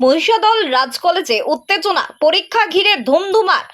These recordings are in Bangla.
মহিষাদল রাজ কলেজে উত্তেজনা, পরীক্ষা ঘিরে ধুমধুমার।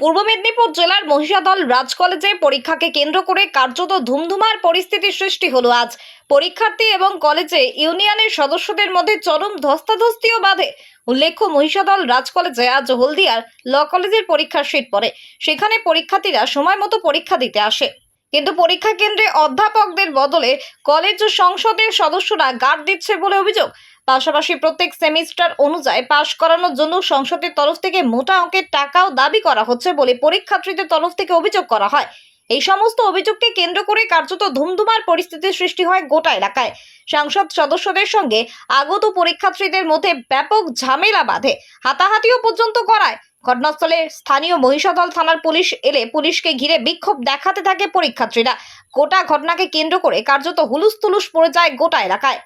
পূর্ব মেদিনীপুর জেলার মহিষাদল রাজ কলেজে পরীক্ষাকে কেন্দ্র করে কার্যত ধুমধুমার পরিস্থিতির সৃষ্টি হলো আজ। পরীক্ষার্থী এবং কলেজে ইউনিয়নের সদস্যদের মধ্যে চরম ধস্তাধস্তিও বাধে। উল্লেখ্য, মহিষাদল রাজ কলেজে আজ হলদিয়ার ল কলেজের পরীক্ষার সিট পড়ে। সেখানে পরীক্ষার্থীরা সময় মতো পরীক্ষা দিতে আসে। কিন্তু পরীক্ষা কেন্দ্রে অধ্যাপকদের বদলে কলেজ সংসদের সদস্যরা গার্ড দিচ্ছে বলে অভিযোগ। পাশাপাশি প্রত্যেক সেমিস্টার অনুযায়ী পাশ করানোর জন্য সংসদের তরফ থেকে মোটা অঙ্কের টাকাও দাবি করা হচ্ছে বলে পরীক্ষার্থীদের তরফ থেকে অভিযোগ করা হয়। এই সমস্ত অভিযোগকে কেন্দ্র করে কার্যত ধুমধুমার পরিস্থিতির সৃষ্টি হয় গোটা এলাকায়। সংসদ সদস্যদের সঙ্গে আগত পরীক্ষার্থীদের মধ্যে ব্যাপক ঝামেলা বাঁধে। হাতাহাতিও পর্যন্ত করায় ঘটনাস্থলে স্থানীয় মহিষাদল থানার পুলিশ এলে পুলিশকে ঘিরে বিক্ষোভ দেখাতে থাকে পরীক্ষার্থীরা। গোটা ঘটনাকে কেন্দ্র করে কার্যত হুলুস তুলুস পড়ে যায় গোটা এলাকায়।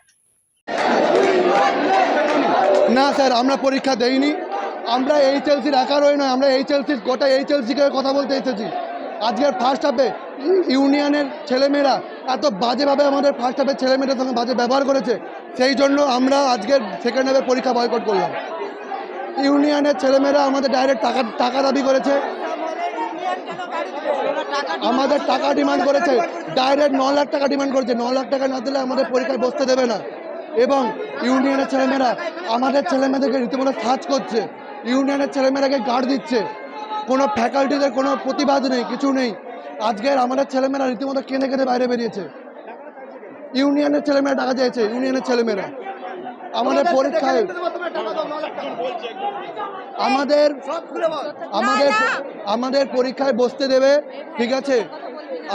না, স্যার, আমরা পরীক্ষা দেইনি। আমরা এইচএলসির একারই নয়, আমরা এইচএলসির গোটা এইচএলসিকে কথা বলতে এসেছি। আজকের ফার্স্ট হাফে ইউনিয়নের ছেলেমেয়েরা এত বাজেভাবে আমাদের ফার্স্ট হাফের ছেলেমেয়েদের সঙ্গে বাজে ব্যবহার করেছে, সেই জন্য আমরা আজকের সেকেন্ড হাফে পরীক্ষা বয়কট করলাম। ইউনিয়নের ছেলেমেয়েরা আমাদের ডাইরেক্ট টাকা টাকা দাবি করেছে। আমাদের টাকা ডিমান্ড করেছে। ডাইরেক্ট ন লাখ টাকা ডিমান্ড করেছে। ন লাখ টাকা না দিলে আমাদের পরীক্ষায় বসতে দেবে না। এবং ইউনিয়নের ছেলেমেয়েরা আমাদের ছেলেমেয়েদেরকে রীতিমতো সার্চ করছে। ইউনিয়নের ছেলেমেয়েরাকে গার্ড দিচ্ছে। কোনো ফ্যাকাল্টিদের কোনো প্রতিবাদ নেই কিছু নেই। আজকের আমাদের ছেলেমেয়েরা রীতিমতো কেঁদে কেঁদে বাইরে বেরিয়েছে। ইউনিয়নের ছেলেমেয়েরা টাকা চেয়েছে ইউনিয়নের ছেলেমেয়েরা। আমাদের পরীক্ষায় আমাদের আমাদের আমাদের পরীক্ষায় বসতে দেবে ঠিক আছে?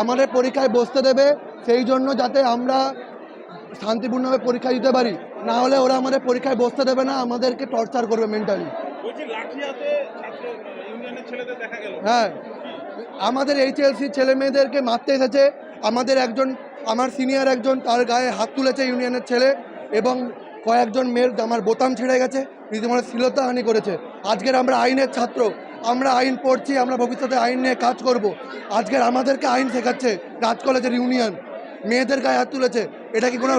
আমাদের পরীক্ষায় বসতে দেবে সেই জন্য যাতে আমরা শান্তিপূর্ণভাবে পরীক্ষা দিতে পারি না হলে ওরা আমাদের পরীক্ষায় বসতে দেবে না আমাদেরকে টর্চার করবে মেন্টালি হ্যাঁ আমাদের এইচএলসি ছেলে মেয়েদেরকে মারতে এসেছে আমাদের একজন আমার সিনিয়র একজন তার গায়ে হাত তুলেছে ইউনিয়নের ছেলে এবং কয়েকজন মেয়ের আমার বোতাম ছেড়ে গেছে রীতিমতো শ্লীলতাহানি করেছে। আজকের আমরা আইনের ছাত্র আমরা আইন পড়ছি আমরা ভবিষ্যতে আইন নিয়ে কাজ করব। আজকের আমাদেরকে আইন শেখাচ্ছে রাজ কলেজের ইউনিয়ন মেয়েদের গায়ে হাত তুলেছে। এটা কি কোনো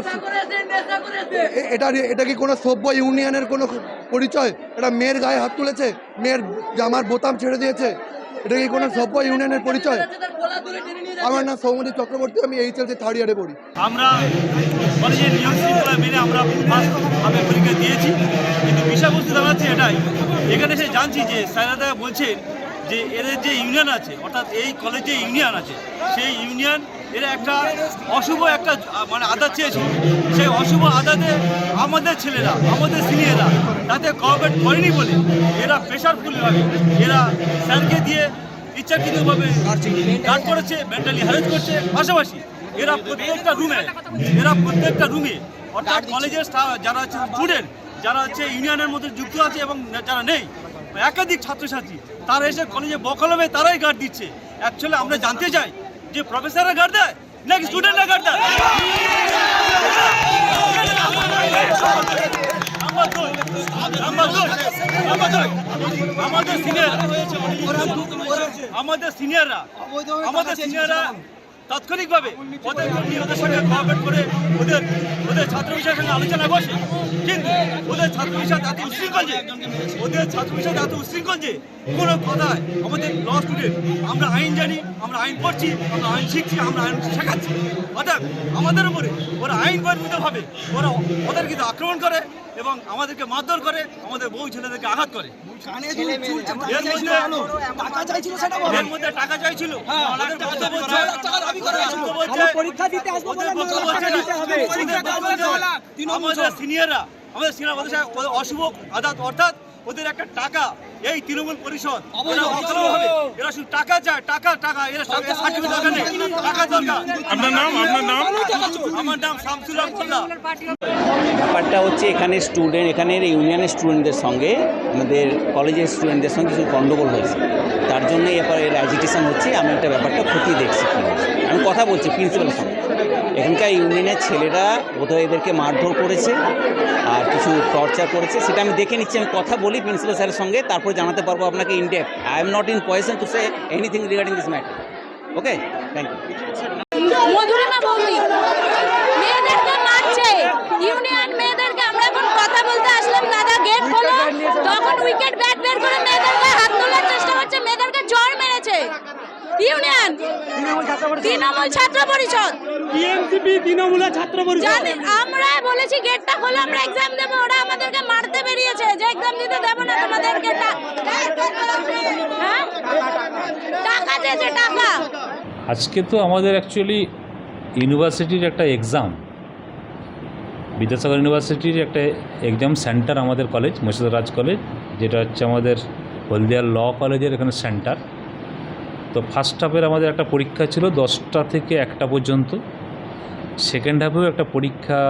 এ- এটা এটা কি কোনো সভ্য ইউনিয়নের কোনো পরিচয়? এটা মেয়ের গায়ে হাত তুলেছে মেয়ের জামার বোতাম ছেড়ে দিয়েছে। এটা কি কোনো সভ্য ইউনিয়নের পরিচয়? আমার নাম সৌমদী চক্রবর্তী আমি এইচএলসি থার্ড ইয়ারে পড়ি। আমরা কলেজের নিয়ম শৃঙ্খলা মেনে আমরা ফার্স্ট ভাবে পরীক্ষা দিয়েছি কিন্তু বিষয়বস্তু দাঁড়াচ্ছে এটাই। এখানে এসে জানছি যে স্যারেরা বলছেন যে এদের যে ইউনিয়ন আছে, অর্থাৎ এই কলেজে ইউনিয়ন আছে, সেই ইউনিয়ন এরা একটা অশুভ একটা মানে আদাত চেয়েছিল সেই অশুভ আদাতে আমাদের ছেলেরা, আমাদের সিনিয়ররা তাতে কোঅপারেট করেনি বলে এরা প্রেশারফুলভাবে এরা স্যারকে দিয়ে ইচ্ছাকৃতভাবে গার্ড করেছে মেন্টালি হ্যারেজ করছে। পাশাপাশি এরা প্রত্যেকটা রুমে এরা প্রত্যেকটা রুমে অর্থাৎ কলেজের যারা হচ্ছে স্টুডেন্ট যারা হচ্ছে ইউনিয়নের মধ্যে যুক্ত আছে এবং যারা নেই একাধিক ছাত্রছাত্রী, তারা এসে কলেজে বকলমে তারাই গার্ড দিচ্ছে। অ্যাকচুয়ালি আমরা জানতে চাই যে প্রফেসররা গার্ড দেয় নাকি স্টুডেন্টরা গার্ড দেয়? আমাদের সিনিয়র আমাদের সিনিয়ররা আমাদের সিনিয়ররা তাৎক্ষণিকভাবে ওদের নিয়ে ওদের সঙ্গে কোঅপারেট করে ওদের ওদের ছাত্র বিষয়ের সঙ্গে আলোচনা বসে। কিন্তু ওদের ছাত্র বিষয় এত উশৃঙ্খল যে ওদের ছাত্র বিষয় এত উশৃঙ্খল যে কোনো কথায় আমাদের ল স্টুডেন্ট আমরা আইন জানি, আমরা আইন পড়ছি, আমরা আইন শিখছি, আমরা আইন শেখাচ্ছি। অর্থাৎ আমাদের উপরে ওরা আইন গর্বিতভাবে ওরা ওদের কিন্তু আক্রমণ করে এবং আমাদেরকে মারধর করে আমাদের বউ ছেলেদেরকে আঘাত করে। এর মধ্যে টাকা চাইছিল সেটা বলো। এর মধ্যে টাকা চাইছিল। আমাদের পরীক্ষা দিতে আসব সিনিয়ররা আমাদের সিনিয়র অশুভ আদাত অর্থাৎ ওদের একটা টাকা এই তৃণমূল পরিষদ। এরা শুধু টাকা চায় টাকা টাকা এরা টাকা সার্টিফিকেট দরকার নেই। টাকা দরকার। আপনার নাম আপনার নাম? আমার নাম শামসুল হক ব্যাপারটা হচ্ছে এখানে স্টুডেন্ট এখানের ইউনিয়নের স্টুডেন্টদের সঙ্গে আমাদের কলেজের স্টুডেন্টদের সঙ্গে কিছু গণ্ডগোল হয়েছে। তার জন্য এবার এর অ্যাজিটেশন হচ্ছে আমি একটা ব্যাপারটা খতিয়ে দেখছি। আমি কথা বলছি প্রিন্সিপালের সঙ্গে। এখানকার ইউনিয়নের ছেলেরা বোধহয় এদেরকে মারধর করেছে আর কিছু টর্চার করেছে। সেটা আমি দেখে নিচ্ছি, আমি কথা বলি প্রিন্সিপাল স্যারের সঙ্গে, তারপরে জানাতে পারব আপনাকে in-depth I am not in position to say anything regarding this matter okay thank you কথা বলতে আসলাম দাদা গেট তখন উইকেট ব্যাট বের করে ইউনিয়ন তৃণমূল ছাত্র পরিষদ। টিএমসিপি তৃণমূলের ছাত্র পরিষদ। জানি আমরা বলেছি গেটটা খোলো আমরা এক্সাম দেবো ওরা আমাদেরকে মারতে বেরিয়েছে। যে এক্সাম দিতে দেবো না তোমাদেরকে টা- হ্যাঁ? টাকা চেয়েছে টাকা। আজকে তো আমাদের অ্যাকচুয়ালি ইউনিভার্সিটির একটা এক্সাম বিদ্যাসাগর ইউনিভার্সিটির একটা এক্সাম সেন্টার আমাদের কলেজ মুর্শিদাবাদ রাজ কলেজ যেটা হচ্ছে আমাদের হলদিয়া ল কলেজের এখানে সেন্টার তো ফার্স্ট হাফের আমাদের একটা পরীক্ষা ছিল দশটা থেকে একটা পর্যন্ত। সেকেন্ড হাফেও একটা পরীক্ষা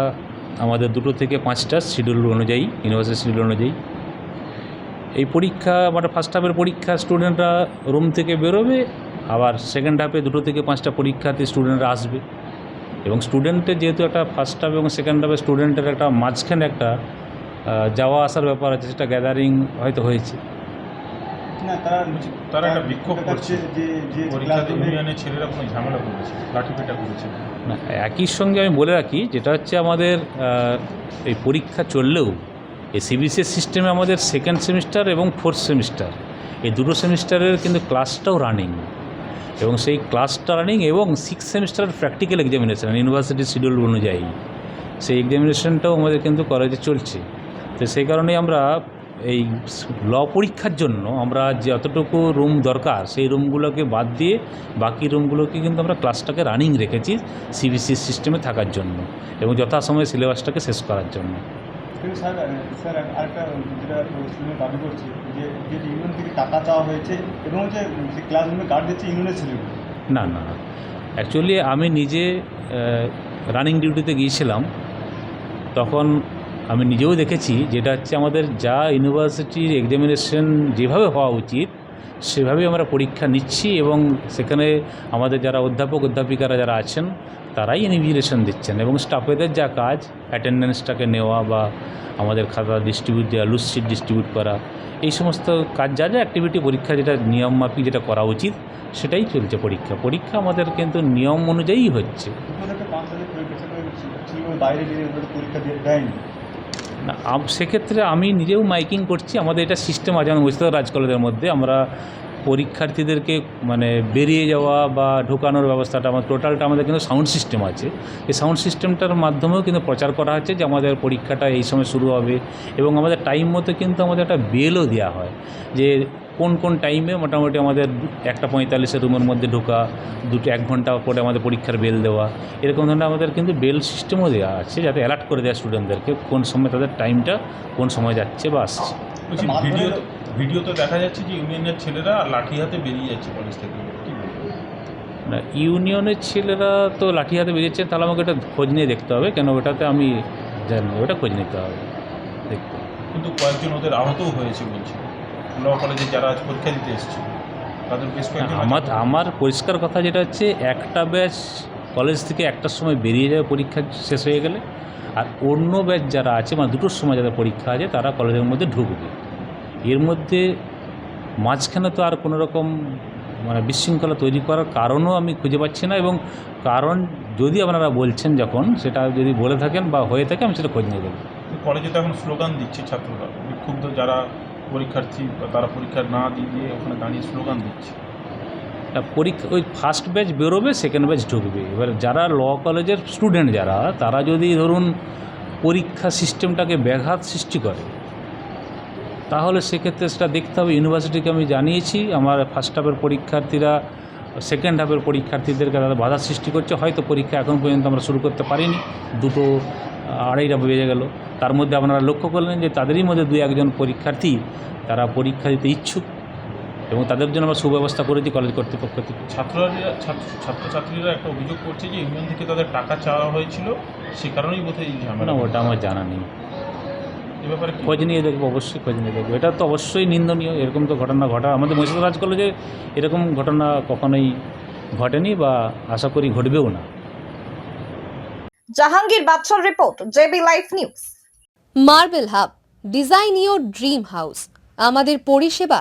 আমাদের দুটো থেকে পাঁচটা শিডিউল অনুযায়ী ইউনিভার্সিটি শিডিউল অনুযায়ী। এই পরীক্ষা মানে ফার্স্ট হাফের পরীক্ষা স্টুডেন্টরা রুম থেকে বেরোবে, আবার সেকেন্ড হাফে দুটো থেকে পাঁচটা পরীক্ষাতে স্টুডেন্টরা আসবে। এবং স্টুডেন্টের যেহেতু একটা ফার্স্ট হাফ এবং সেকেন্ড হাফে স্টুডেন্টের একটা মাঝখানে একটা যাওয়া আসার ব্যাপার আছে, সেটা গ্যাদারিং হয়তো হয়েছে। না তারা তারা একটা বিক্ষোভ করছে। যে যে পরীক্ষাতে ইউনিয়নের ছেলেরা কোনো ঝামেলা করেছে লাঠিপেটা করেছে। না একই সঙ্গে আমি বলে রাখি যেটা হচ্ছে আমাদের এই পরীক্ষা চললেও এই সিবিসিএস সিস্টেমে আমাদের সেকেন্ড সেমিস্টার এবং ফোর্থ সেমিস্টার এই দুটো সেমিস্টারের কিন্তু ক্লাসটাও রানিং এবং সেই ক্লাসটা রানিং এবং সিক্স সেমিস্টারের প্র্যাকটিক্যাল এক্সামিনেশন ইউনিভার্সিটি শিডিউল অনুযায়ী। সেই এক্সামিনেশনটাও আমাদের কিন্তু কলেজে চলছে। তো সেই কারণেই আমরা এই ল পরীক্ষার জন্য আমরা যতটুকু রুম দরকার সেই রুমগুলোকে বাদ দিয়ে বাকি রুমগুলোকে কিন্তু আমরা ক্লাসটাকে রানিং রেখেছি সিবিসি সিস্টেমে থাকার জন্য এবং যথাসময়ে সিলেবাসটাকে শেষ করার জন্য। কিন্তু স্যার স্যার আরেকটা যেটা শুনে দাবি করছে যে যে ইউনিয়ন থেকে টাকা চাওয়া হয়েছে এবং যে ক্লাসরুমে গার্ড দিচ্ছে ইউনিয়নের ছেলেগুলো। না না অ্যাকচুয়ালি আমি নিজে রানিং ডিউটিতে গিয়েছিলাম তখন আমি নিজেও দেখেছি যেটা হচ্ছে আমাদের যা ইউনিভার্সিটির এক্সামিনেশন যেভাবে হওয়া উচিত, সেভাবেই আমরা পরীক্ষা নিচ্ছি এবং সেখানে আমাদের যারা অধ্যাপক, অধ্যাপিকারা যারা আছেন, তারাই ইনভিজিলেশন দিচ্ছেন এবং স্টাফেদের যা কাজ অ্যাটেন্ডেন্সটাকে নেওয়া বা আমাদের খাতা ডিস্ট্রিবিউট দেওয়া লুজশিট ডিস্ট্রিবিউট করা, এই সমস্ত কাজ, যা যা অ্যাক্টিভিটি পরীক্ষা যেটা নিয়মমাফিক যেটা করা উচিত, সেটাই চলছে পরীক্ষা। পরীক্ষা আমাদের কিন্তু নিয়ম অনুযায়ী হচ্ছে। সেক্ষেত্রে আমি নিজেও মাইকিং করছি আমাদের এটা সিস্টেম আছে আমাদের মুর্শিদাবাদ রাজকলেজের মধ্যে আমরা পরীক্ষার্থীদেরকে মানে বেরিয়ে যাওয়া বা ঢোকানোর ব্যবস্থাটা আমার টোটালটা আমাদের কিন্তু সাউন্ড সিস্টেম আছে। এই সাউন্ড সিস্টেমটার মাধ্যমেও কিন্তু প্রচার করা হচ্ছে যে আমাদের পরীক্ষাটা এই সময় শুরু হবে এবং আমাদের টাইম মতো কিন্তু আমাদের একটা বেলও দেওয়া হয় যে কোন কোন টাইমে মোটামুটি আমাদের একটা পঁয়তাল্লিশের রুমের মধ্যে ঢোকা, দুটো এক ঘণ্টা পরে আমাদের পরীক্ষার বেল দেওয়া, এরকম ধরনের আমাদের কিন্তু বেল সিস্টেমও দেওয়া আছে যাতে অ্যালার্ট করে দেওয়া স্টুডেন্টদেরকে কোন সময় তাদের টাইমটা কোন সময় যাচ্ছে বা আসছে। বলছি ভিডিও ভিডিও তো দেখা যাচ্ছে যে ইউনিয়নের ছেলেরা লাঠি হাতে বেরিয়ে যাচ্ছে কলেজ থেকে। না ইউনিয়নের ছেলেরা তো লাঠি হাতে বেরিয়েছে তাহলে আমাকে এটা খোঁজ নিয়ে দেখতে হবে কেন ওটাতে আমি জানি না, ওটা খোঁজ নিতে হবে দেখতে কিন্তু কয়েকজন ওদের আহতও হয়েছে বলছে। ল কলেজে যারা আজ পরীক্ষা দিতে এসেছিল তাদের বেশ কয়েকজন আমার আমার পরিষ্কার কথা যেটা হচ্ছে একটা ব্যাচ কলেজ থেকে একটার সময় বেরিয়ে যাবে পরীক্ষা শেষ হয়ে গেলে আর অন্য ব্যাচ যারা আছে মানে দুটোর সময় যাদের পরীক্ষা আছে, তারা কলেজের মধ্যে ঢুকবে। এর মধ্যে মাঝখানে তো আর কোনো রকম মানে বিশৃঙ্খলা তৈরি করার কারণও আমি খুঁজে পাচ্ছি না এবং কারণ যদি আপনারা বলছেন যখন, সেটা যদি বলে থাকেন বা হয়ে থাকে, আমি সেটা খোঁজ নিয়ে দেবো কলেজে তো এখন স্লোগান দিচ্ছে ছাত্ররা। বিক্ষুব্ধ যারা পরীক্ষার্থী বা তারা পরীক্ষা না দিয়ে ওখানে দাঁড়িয়ে স্লোগান দিচ্ছে। পরীক্ষা, ওই ফার্স্ট ব্যাচ বেরোবে সেকেন্ড ব্যাচ ঢুকবে। এবার যারা ল কলেজের স্টুডেন্ট যারা, তারা যদি ধরুন পরীক্ষা সিস্টেমটাকে ব্যাঘাত সৃষ্টি করে, তাহলে সেক্ষেত্রে সেটা দেখতে হবে। ইউনিভার্সিটিকে আমি জানিয়েছি, আমার ফার্স্ট হাফের পরীক্ষার্থীরা সেকেন্ড হাফের পরীক্ষার্থীদেরকে তারা বাধা সৃষ্টি করছে। হয়তো পরীক্ষা এখন পর্যন্ত আমরা শুরু করতে পারিনি। দুটো আড়াইটা বেজে গেল। তার মধ্যে আপনারা লক্ষ্য করলেন যে তাদেরই মধ্যে দু একজন পরীক্ষার্থী, তারা পরীক্ষা দিতে ইচ্ছুক। এবং তাদের জন্য আমরা সুব্যবস্থা করে দিই কলেজ কর্তৃপক্ষ থেকে। ছাত্ররা ছাত্র ছাত্রছাত্রীরা একটা অভিযোগ করছে যে ইউনিয়ন থেকে তাদের টাকা চাওয়া হয়েছিল সে কারণেই বোধহয় না ওটা আমার জানা নেই। এ ব্যাপারে খোঁজ নিয়ে দেখব অবশ্যই খোঁজ নিয়ে দেখব। এটা তো অবশ্যই নিন্দনীয় এরকম তো ঘটনা ঘটা আমাদের মহিষাদ রাজ কলেজে এরকম ঘটনা কখনোই ঘটেনি বা আশা করি ঘটবেও না। জাহাঙ্গীর বাদশার report JB life news. Marble hub design your dream house. আমাদের পরিষেবা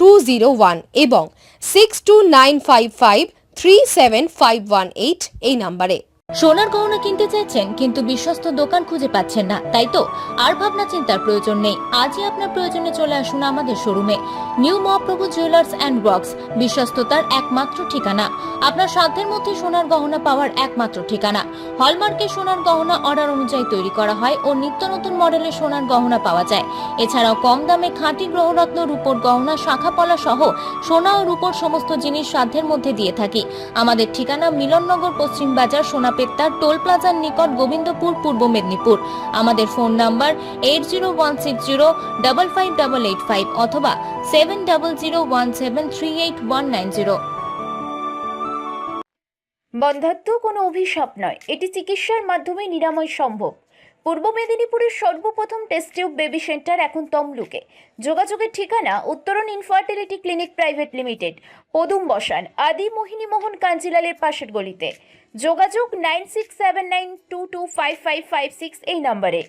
two zero one এবং six two nine five five three seven five one eight এই নাম্বারে সোনার গহনা কিনতে চাইছেন, কিন্তু বিশ্বস্ত দোকান খুঁজে পাচ্ছেন না। তাই তো, আর ভাবনা চিন্তার প্রয়োজন নেই। আজই আপনার প্রয়োজনে চলে আসুন আমাদের শোরুমে। New Mahaprabhu jewellers and works বিশ্বস্ততার একমাত্র ঠিকানা। আপনার সাধ্যের মধ্যে সোনার গহনা পাওয়ার একমাত্র ঠিকানা। হলমার্কে সোনার গহনা অর্ডার অনুযায়ী তৈরি করা হয় ও নিত্য নতুন মডেলের সোনার গহনা পাওয়া যায়। এছাড়াও কম দামে খাঁটি গ্রহরত্ন রূপোর গহনা শাখা পলা সহ সোনা ও রূপোর সমস্ত জিনিস সাধ্যের মধ্যে দিয়ে থাকি। আমাদের ঠিকানা মিলননগর পশ্চিম বাজার সোনাপেত্তার টোল প্লাজার নিকট গোবিন্দপুর, পূর্ব মেদিনীপুর। আমাদের phone number eight zero one six zero, double five double eight five অথবা seven double zero one seven three eight one nine zero. বন্ধাত্ম কোনো অভিশাপ নয়। এটি চিকিৎসার মাধ্যমে নিরাময় সম্ভব। পূর্ব মেদিনীপুরের সর্বপ্রথম টেস্ট বেবি সেন্টার এখন তমলুকে। যোগাযোগের ঠিকানা উত্তরণ ইনফার্টিলিটি ক্লিনিক প্রাইভেট লিমিটেড পদুম বসান, আদি মোহিনী মোহন কাঞ্জিলালের পাশের গলিতে। যোগাযোগ nine six seven nine two two five five five six এই নম্বরে